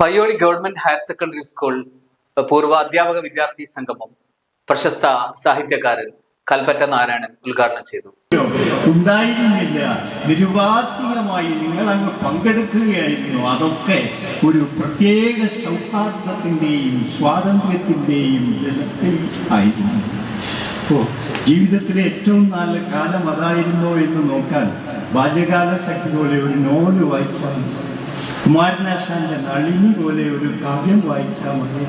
Payyoli government higher secondary school പൂർവ അധ്യാപക വിദ്യാർത്ഥി സംഗമം പ്രശസ്ത സാഹിത്യകാരൻ കൽപ്പറ്റ നാരായണൻ ഉദ്ഘാടനം ചെയ്തു. ഉണ്ടായിരുന്നില്ല. നിരുപാധികമായി നിങ്ങൾ അങ്ങ് പങ്കെടുക്കുകയായിരുന്നു. അതൊക്കെ ഒരു പ്രത്യേക സൗഹാർദ്ദത്തിന്റെയും സ്വാതന്ത്ര്യത്തിന്റെയും ജലത്തിൽ ആയിരുന്നു. ഓ ജീവിതത്തിലെ ഏറ്റവും നല്ല കാലം അതായിരുന്നോ എന്ന് നോക്കാൻ ബാല്യകാല ശക്തി പോലെ ഒരു നോവൽ വായിച്ചാൽ. കുമാരനാശാന്റെ നളിനി പോലെ ഒരു കാവ്യം വായിച്ചാൽ മതി.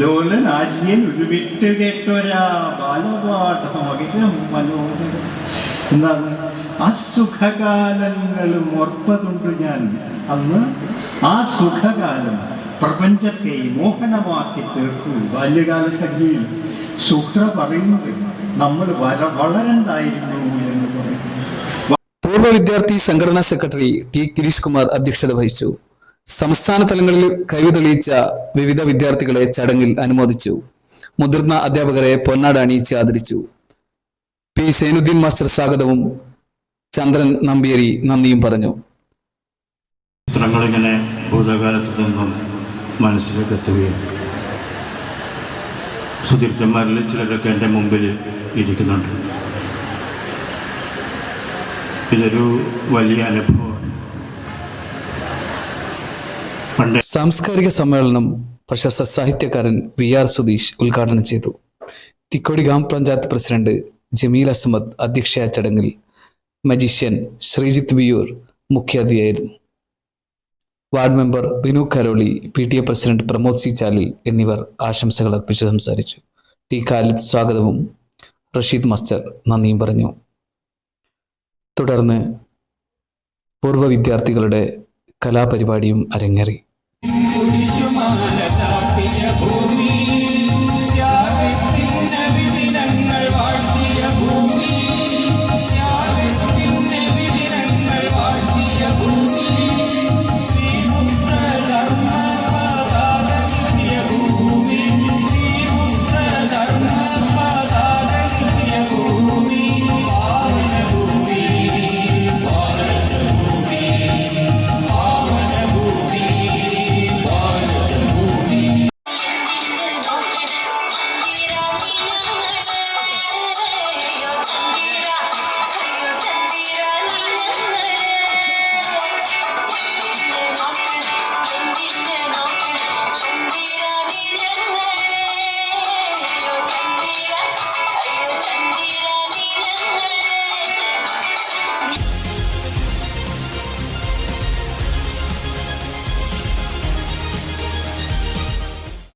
ലോലൻ ആര്യൻ ഒരു വിട്ട് കേട്ടൊരാ ബാലപാഠമകിലം മനോഹരം. എന്താണ്? അസുഖകാലങ്ങളും സുഖകാലങ്ങളും ഓർപ്പതുണ്ട് ഞാൻ. അന്ന് ആ സുഖകാലം പ്രപഞ്ചത്തെ മോഹനമാക്കി തീർത്തു ബാല്യകാല സംഖ്യയിൽ സുഹ്ര പറയുന്നത് നമ്മൾ വര വളരണ്ടായിരുന്നു എന്ന് പൂർവ വിദ്യാർത്ഥി സംഘടനാ സെക്രട്ടറി ടി ഗിരീഷ് കുമാർ അധ്യക്ഷത വഹിച്ചു. സംസ്ഥാന തലങ്ങളിൽ കഴിവ് തെളിയിച്ച വിവിധ വിദ്യാർത്ഥികളെ ചടങ്ങിൽ അനുമോദിച്ചു. മുതിർന്ന അധ്യാപകരെ പൊന്നാട അണിയിച്ച് ആദരിച്ചു. പി സൈനുദ്ദീൻ മാസ്റ്റർ സ്വാഗതവും ചന്ദ്രൻ നമ്പിയേരി നന്ദിയും പറഞ്ഞു. ചിത്രങ്ങളിങ്ങനെ ഭൂതകാലത്ത് നിന്നും മനസ്സിലേക്ക് എത്തുകയും സുദീപ്തന്മാരിൽ ചിലരൊക്കെ എന്റെ മുമ്പിൽ ഇരിക്കുന്നുണ്ട്. ഇതൊരു വലിയ അനുഭവമാണ് സാംസ്കാരിക സമ്മേളനം പ്രശസ്ത സാഹിത്യകാരൻ വി ആർ സുധീഷ് ഉദ്ഘാടനം ചെയ്തു. തിക്കോടി ഗ്രാമപഞ്ചായത്ത് പ്രസിഡന്റ് ജമീൽ അസമദ് അധ്യക്ഷയായ ചടങ്ങിൽ magician Sreejith Viyyur മുഖ്യാതിഥിയായിരുന്നു. Ward member Binu Karoli P T A president Pramod C Chalil എന്നിവർ ആശംസകൾ അർപ്പിച്ച് സംസാരിച്ചു. ടി ഖാലിദ് സ്വാഗതവും. റഷീദ് മസ്റ്റർ നന്ദിയും പറഞ്ഞു. തുടർന്ന് പൂർവ വിദ്യാർത്ഥികളുടെ കലാപരിപാടിയും അരങ്ങേറി. ഭൂമി